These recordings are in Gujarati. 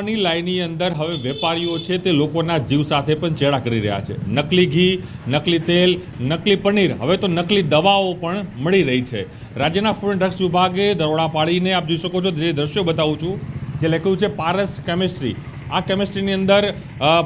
ની લાઈનની અંદર હવે વેપારીઓ છે તે લોકોના જીવ સાથે પણ ચેડા કરી રહ્યા છે. નકલી ઘી, નકલી તેલ, નકલી પનીર, હવે તો નકલી દવાઓ પણ મળી રહી છે. રાજ્યના ફૂડ ડ્રગ્સ વિભાગે દરોડા પાડીને આપ જોઈ શકો છો જે દ્રશ્યો બતાવું છું, જે લખ્યું છે પારસ કેમિસ્ટ્રી. આ કેમિસ્ટ્રીની અંદર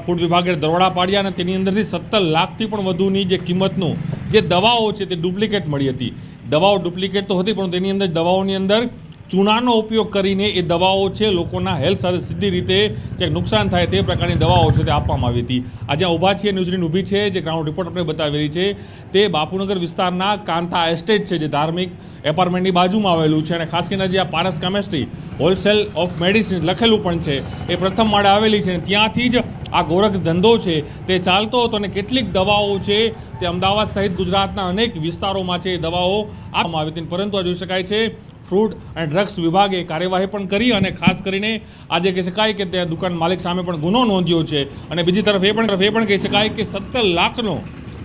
ફૂડ વિભાગે દરોડા પાડ્યા અને તેની અંદરથી સત્તર લાખથી પણ વધુની જે કિંમતનું જે દવાઓ છે તે ડુપ્લિકેટ મળી હતી. દવાઓ ડુપ્લિકેટ તો હતી, પણ તેની અંદર દવાઓની અંદર ચૂનાનો ઉપયોગ કરીને એ દવાઓ છે, લોકોના હેલ્થ સાથે સીધી રીતે ક્યાંક નુકસાન થાય તે પ્રકારની દવાઓ છે તે આપવામાં આવી હતી. આજે ઊભા છીએ ન્યૂઝની ઊભી છે, જે ગ્રાઉન્ડ રિપોર્ટ આપણે બતાવી છે. તે બાપુનગર વિસ્તારના કાંતા એસ્ટેટ છે, જે ધાર્મિક એપાર્ટમેન્ટની બાજુમાં આવેલું છે. અને ખાસ કરીને જે આ Paras chemistry, wholesale of medicine લખેલું પણ છે. એ પ્રથમ માળે આવેલી છે અને ત્યાંથી જ આ ગોરખ ધંધો છે. તે ચાલતો હતો અને કેટલીક દવાઓ છે તે અમદાવાદ સહિત ગુજરાતના અનેક વિસ્તારોમાં છે એ દવાઓ આપવામાં આવી હતી. પરંતુ આ જોઈ શકાય છે ફ્રૂટ અને ડ્રગ્સ વિભાગે કાર્યવાહી પણ કરી અને ખાસ કરીને આજે કહી શકાય કે ત્યાં દુકાન માલિક સામે પણ ગુનો નોંધ્યો છે. અને બીજી તરફ એ પણ એ પણ કહી શકાય કે સત્તર લાખનો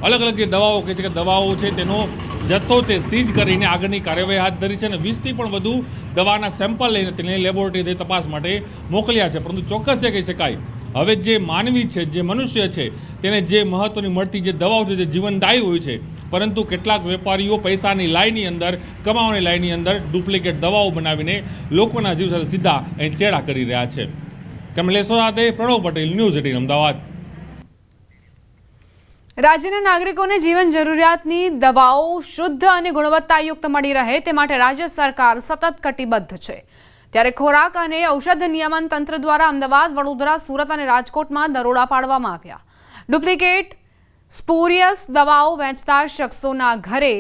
અલગ અલગ જે દવાઓ કહે છે કે દવાઓ છે તેનો જથ્થો તે સીઝ કરીને આગળની કાર્યવાહી હાથ ધરી છે અને વીસથી પણ વધુ દવાના સેમ્પલ લઈને તેને લેબોરેટરી તપાસ માટે મોકલ્યા છે. પરંતુ ચોક્કસ એ કહી શકાય, હવે જે માનવી છે, જે મનુષ્ય છે, તેને જે મહત્ત્વની મળતી જે દવાઓ છે, જે જીવનદાયી હોય છે પરંતુ કેટલાક વેપારીઓ પૈસાની લાઈનની અંદર, કમાવાની લાઈનની અંદર ડુપ્લિકેટ દવાઓ બનાવીને લોકોના જીવ સાથે સીધા અહીં ચેડા કરી રહ્યા છે. કમલેશ્વર સાથે પ્રણવ પટેલ, ન્યૂઝ એટીન, અમદાવાદ. રાજ્યના નાગરિકોને જીવન જરૂરિયાતની દવાઓ શુદ્ધ અને ગુણવત્તાયુક્ત મળી રહે તે માટે રાજ્ય સરકાર સતત કટિબદ્ધ છે. ત્યારે ખોરાક અને ઔષધ નિયમન તંત્ર દ્વારા અમદાવાદ, વડોદરા, સુરત અને રાજકોટમાં દરોડા પાડવામાં આવ્યા. ડુપ્લિકેટ સ્પુરિયસ દવાઓ વેચતા શખ્સોના ઘરે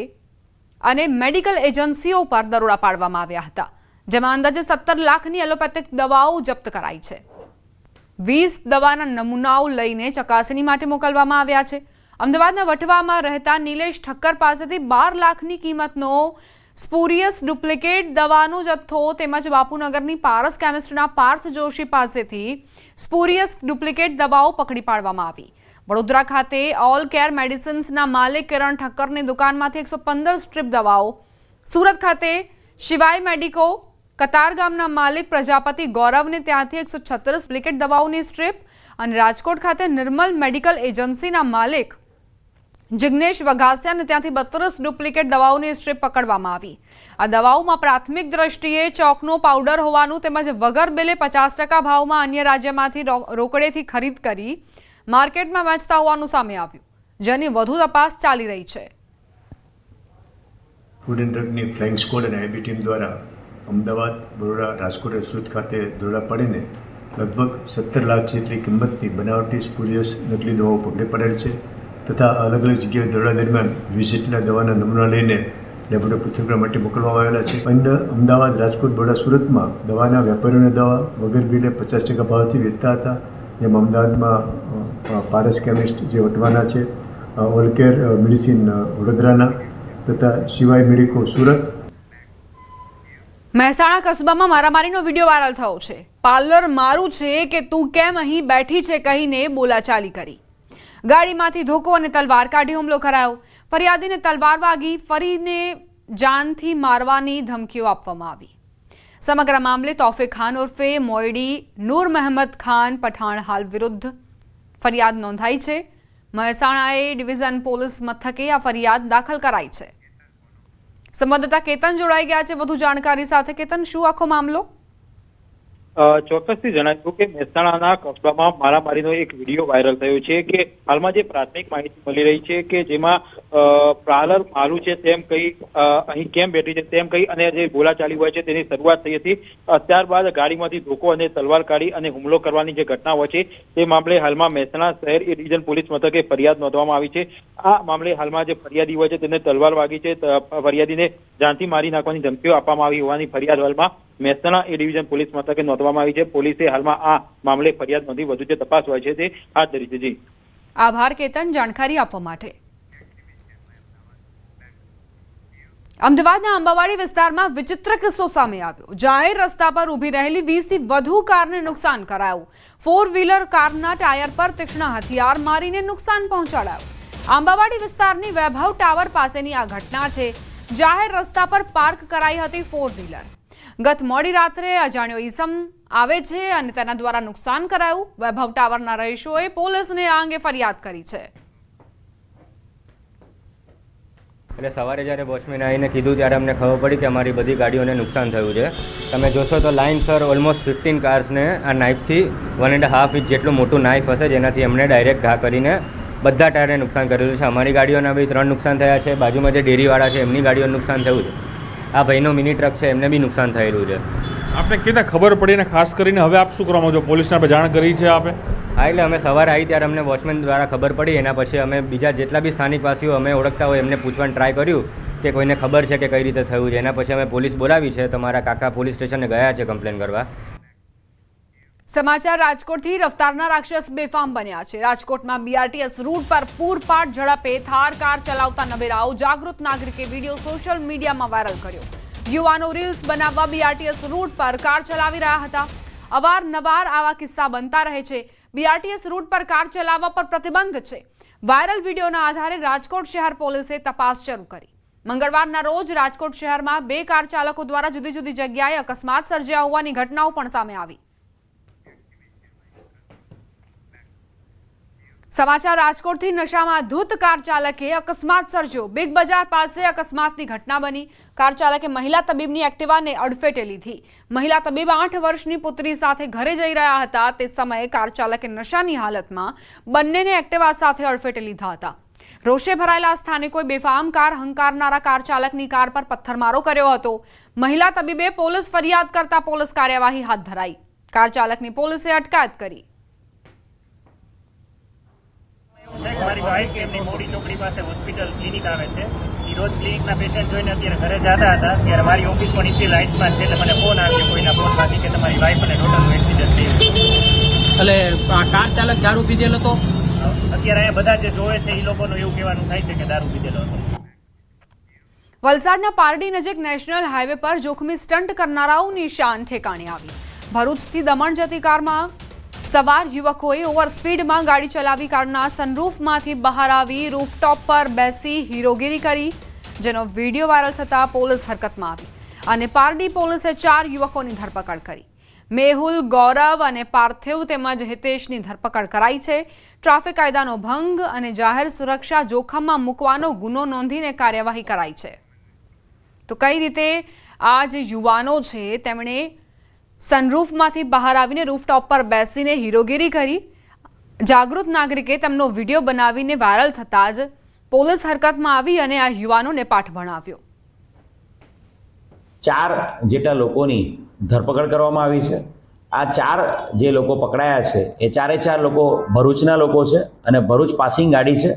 અને મેડિકલ એજન્સીઓ પર દરોડા પાડવામાં આવ્યા હતા, જેમાં અંદાજે સત્તર લાખની એલોપેથિક દવાઓ જપ્ત કરાઈ છે. વીસ દવાના નમૂનાઓ લઈને ચકાસણી માટે મોકલવામાં આવ્યા છે. અમદાવાદના વટવામાં રહેતા નિલેશ ઠક્કર પાસેથી બાર લાખની કિંમતનો સ્પુરિયસ ડુપ્લિકેટ દવાનો જથ્થો તેમજ બાપુનગરની પારસ કેમિસ્ટ્રીના પાર્થ જોશી પાસેથી સ્પુરિયસ ડુપ્લિકેટ દવાઓ પકડી પાડવામાં આવી. વડોદરા ખાતે ઓલ કેર મેડિસિન્સના માલિક કિરણ ઠક્કરની દુકાનમાંથી એકસો પંદર સ્ટ્રીપ દવાઓ. સુરત ખાતે શિવાય મેડિકો, કતાર ગામના માલિક પ્રજાપતિ ગૌરવને ત્યાંથી એકસો છત્રીસ પ્લિકેટ દવાઓની સ્ટ્રીપ અને રાજકોટ ખાતે નિર્મલ મેડિકલ એજન્સીના માલિક જિગ્નેશ વઘાસિયાને ત્યાંથી બત્રીસ ડુપ્લિકેટ દવાઓની સ્ટ્રીપ પકડવામાં આવી. આ દવાઓમાં પ્રાથમિક દ્રષ્ટિએ ચોકનો પાવડર હોવાનું તેમજ વગર બિલે પચાસ ટકા ભાવમાં અન્ય રાજ્યમાંથી રોકડેથી ખરીદ કરી માર્કેટમાં વેચતા હોવાનું સામે આવ્યું, જેની વધુ તપાસ ચાલી રહી છે. ફૂડ એન્ડ ડ્રગની ફ્લાઇંગ સ્કોડ અને આઈબી ટીમ દ્વારા અમદાવાદ, બરોડા, રાજકોટ અને સુરત ખાતે દોરડા પાડીને લગભગ સત્તર લાખ જેટલી કિંમતની બનાવટી સ્પુરિયસ નકલી દવાઓ પકડી પડેલ છે તથા અલગ અલગ જગ્યાએ દોરડા દરમિયાન જેટલા દવાના નમૂના લઈને લેબોરેટરી પૃથ્થકરણ માટે મોકલવામાં આવેલા છે. અન્ય અમદાવાદ, રાજકોટ, બરોડા, સુરતમાં દવાના વેપારીઓને દવા વગર બિલે પચાસ ટકા ભાવથી વેચતા હતા. જેમ અમદાવાદમાં પારસ કેમિસ્ટ જે વટવાના છે ઓલકેર મેડિસિન વડોદરાના તથા શિવાય મેડિકો સુરત. મહેસાણા કસ્બામાં મારામારીનો વીડિયો વાયરલ થયો છે. પાર્લર મારું છે કે તું કેમ અહીં બેઠી છે કહીને બોલાચાલી કરી. ગાડીમાંથી ધોકો અને તલવાર કાઢી હુમલો કરાયો. ફરિયાદીને તલવાર વાગી ફરીને જાનથી મારવાની ધમકીઓ આપવામાં આવી. સમગ્ર મામલે તોફિક ખાન ઉર્ફે મોયડી નૂર મહેમદ ખાન પઠાણ હાલ વિરુદ્ધ ફરિયાદ નોંધાઈ છે. મહેસાણા એ ડિવિઝન પોલીસ મથકે આ ફરિયાદ દાખલ કરાઈ છે. સંવાદદાતા કેતન જોડાઈ ગયા છે. વધુ જાણકારી સાથે કેતન, શું આખો મામલો? ચોક્કસથી જણાવ્યું કે મહેસાણાના કસ્બામાં મારામારીનો એક વીડિયો વાયરલ થયો છે કે હાલમાં જે પ્રાથમિક માહિતી મળી રહી છે કે જેમાં પ્રાલર મારું છે તેમ કહી અહીં કેમ બેઠી છે તેમ કહી અને જે બોલાચાલી હોય છે તેની શરૂઆત થઈ હતી. ત્યારબાદ ગાડીમાંથી ધોકો અને તલવાર કાઢી અને હુમલો કરવાની જે ઘટના હોય છે તે મામલે હાલમાં મહેસાણા શહેર એ ડિવિઝન પોલીસ મથકે ફરિયાદ નોંધવામાં આવી છે. આ મામલે હાલમાં જે ફરિયાદી હોય છે તેને તલવાર વાગી છે ફરિયાદીને જાનથી મારી નાખવાની ધમકીઓ આપવામાં આવી હોવાની ફરિયાદ હાલમાં મહેસાણા એ ડિવિઝન પોલીસ મથકે નોંધવામાં આવી છે. પોલીસે હાલમાં આ મામલે ફરિયાદ નોંધી વધુ જે તપાસ હોય છે તે હાથ ધરી છે. આભાર, કેતન. જાણકારી આપવા માટે. અમદાવાદના અંબાવાડી વિસ્તારમાં વિચિત્ર કિસ્સો સામે આવ્યો. જાહેર રસ્તા પર ઊભી રહેલી વીસથી વધુ કારને નુકસાન કરાયું. ફોર વ્હીલર કારના ટાયર પર તીક્ષ્ણ હથિયાર મારીને નુકસાન પહોંચાડાયું. આંબાવાડી વિસ્તારની વૈભવ ટાવર પાસેની આ ઘટના છે. જાહેર રસ્તા પર પાર્ક કરાઈ હતી ફોર વ્હીલર ગત મોડી રાત્રે અજાણ્યો ઈસમ આવે છે અને તેના દ્વારા નુકસાન કરાયું. વૈભવ ટાવરના રહીશોએ પોલીસને આ અંગે ફરિયાદ કરી છે. એટલે સવારે જ્યારે વોચમેન આવીને કીધું ત્યારે અમને ખબર પડી કે અમારી બધી ગાડીઓને નુકસાન થયું છે. તમે જોશો તો લાઇન સર ઓલમોસ્ટ ફિફ્ટીન કાર્સને આ નાઇફથી વન એન્ડ હાફ ઇંચ જેટલું મોટું નાઇફ હશે જેનાથી એમણે ડાયરેક્ટ ઘા કરીને બધા ટાયરને નુકસાન કરેલું છે. અમારી ગાડીઓના બી ત્રણ નુકસાન થયા છે. બાજુમાં જે ડેરીવાળા છે એમની ગાડીઓને નુકસાન થયું છે. આ ભાઈનો મિની ટ્રક છે એમને બી નુકસાન થયેલું છે. આપણે કીધા ખબર પડી ને ખાસ કરીને હવે આપ શું કરવા માંગો પોલીસને આપણે જાણ કરી છે આપે? હા એટલે અમે સવારે આવી ત્યારે અમને વોચમેન દ્વારા ખબર પડી એના પછી અમે બીજા જેટલા બી સ્થાનિક વાસીઓ અમે ઓળખતા હોય એમને પૂછવાનું ટ્રાય કર્યું કે કોઈને ખબર છે કે કઈ રીતે થયું છે. એના પછી અમે પોલીસ બોલાવી છે. તમારા કાકા પોલીસ સ્ટેશને ગયા છે કમ્પ્લેન કરવા. સમાચાર રાજકોટથી રફતારના રાક્ષસ બેફામ બન્યા છે. રાજકોટમાં બીઆરટીએસ રૂટ પર પૂરપાટ ઝડપે થાર કાર ચલાવતા નવેરાઓ જાગૃત નાગરિકે વીડિયો સોશિયલ મીડિયામાં વાયરલ કર્યો. યુવાનો રીલ્સ બનાવવા બીઆરટીએસ રૂટ પર કાર ચલાવી રહ્યા હતા. અવારનવાર આવા કિસ્સા બનતા રહે છે. બીઆરટીએસ રૂટ પર કાર ચલાવવા પર પ્રતિબંધ છે. વાયરલ વિડીયોના આધારે રાજકોટ શહેર પોલીસે તપાસ શરૂ કરી. મંગળવારના રોજ રાજકોટ શહેરમાં બે કાર ચાલકો દ્વારા જુદી જુદી જગ્યાએ અકસ્માત સર્જ્યા હોવાની ઘટનાઓ પણ સામે આવી. સમાચાર રાજકોટથી નશામાં ધૂત કાર ચાલકે અકસ્માત સર્જ્યો. બિગ બજાર પાસે અકસ્માતની ઘટના બની. કાર ચાલકે મહિલા તબીબની એક્ટિવાને અડફેટે લીધી. મહિલા તબીબ આઠ વર્ષની પુત્રી સાથે ઘરે જઈ રહ્યા હતા. તે સમયે કાર ચાલકે નશાની હાલતમાં બંનેને એક્ટિવા સાથે અડફેટે લીધા હતા. રોષે ભરાયેલા સ્થાનિકોએ બેફામ કાર હંકારનારા કાર ચાલકની કાર પર પથ્થરમારો કર્યો હતો. મહિલા તબીબે પોલીસ ફરિયાદ કરતા પોલીસ કાર્યવાહી હાથ ધરાઈ. કાર ચાલકની પોલીસે અટકાયત કરી એવું છે કે મારી વાઈફ એમની મોડી ચોકડી પાસે હોસ્પિટલ ક્લિનિક આવે છે. એ રોજ ક્લિનિકના પેશન્ટ જોઈને અત્યારે ઘરે જતા હતા. ત્યારે મારી ઓફિસ પણ ઇસી લાઇટ્સમાં છે એટલે મને ફોન આવ્યો કોઈના ફોનમાંથી કે તમારી વાઈફ અને ડોટરનું એક્સિડન્ટ થયું. એટલે આ કાર ચાલક દારૂ પીધેલો હતો? અત્યારે અહીંયા બધા જે જોવે છે એ લોકોનું એવું કહેવાનું થાય છે કે દારૂ પીધેલો હતો. વલસાડના પારડી નજીક નેશનલ હાઈવે પર જોખમી સ્ટન્ટ કરનારાઓની શાન ઠેકાણે આવી. ભરૂચથી દમણ જતી કારમાં સવાર યુવકોએ ઓવર સ્પીડમાં ગાડી ચલાવી કારના સનરૂફમાંથી બહાર આવી રૂફટોપ પર બેસી હીરોગીરી કરી, જેનો વીડિયો વાયરલ થતા પોલીસ હરકતમાં આવી અને પારડી પોલીસે ચાર યુવકોની ધરપકડ કરી. મેહુલ, ગૌરવ અને પાર્થિવ તેમજ હિતેશની ધરપકડ કરાઈ છે. ટ્રાફિક કાયદાનો ભંગ અને જાહેર સુરક્ષા જોખમમાં મૂકવાનો ગુનો નોંધીને કાર્યવાહી કરાઈ છે. તો કઈ રીતે આ જે યુવાનો છે, તેમણે સનરૂફમાંથી બહાર આવીને રૂફટોપ પર બેસીને હીરોગીરી કરી. જાગૃત નાગરિકે તેમનો વીડિયો બનાવીને વાયરલ થતાં જ પોલીસ હરકતમાં આવી અને આ યુવાનોને પાઠ ભણાવ્યો. ચાર જેટલા લોકોની ધરપકડ કરવામાં આવી છે. આ ચાર જે લોકો પકડાયા છે, એ ચારે ચાર લોકો ભરૂચના લોકો છે અને ભરૂચ પાસિંગ ગાડી છે.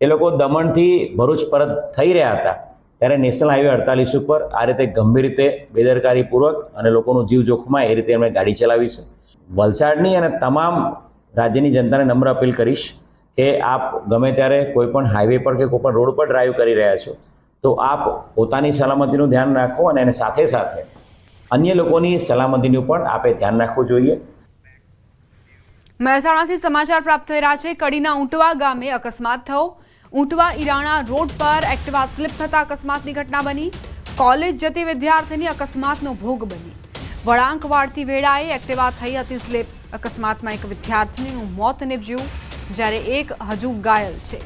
એ લોકો દમણથી ભરૂચ પરત થઈ રહ્યા હતા. ત્યારે નેશનલ હાઈવે અડતાલીસ ઉપર આ રીતે ગંભીર રીતે બેદરકારીપૂર્વક અને લોકોનું જીવ જોખમાય એ રીતે એમણે ગાડી ચલાવી છે. વલસાડની અને તમામ રાજ્યની જનતાને નમ્ર અપીલ કરીશ કે આપ ગમે ત્યારે કોઈ પણ હાઈવે પર કે કોઈ પણ રોડ પર ડ્રાઈવ કરી રહ્યા છો, તો આપ પોતાની સલામતીનું ધ્યાન રાખો અને એને સાથે સાથે અન્ય લોકોની સલામતીનું પણ આપે ધ્યાન રાખવું જોઈએ. મહેસાણાથી સમાચાર પ્રાપ્ત થઈ રહ્યા છે. કડીના ઊંટવા ગામે અકસ્માત થયો. ઊંટવા ઈરાણા રોડ પર એક્ટિવા સ્લીપ થતા અકસ્માતની ઘટના બની. કોલેજ જતી વિદ્યાર્થીની અકસ્માતનો ભોગ બની. વળાંકવાડથી વેળાએ એક્ટિવા થઈ હતી સ્લીપ. અકસ્માતમાં એક વિદ્યાર્થીનું મોત નિપજ્યું, જ્યારે એક હજુ ઘાયલ છે.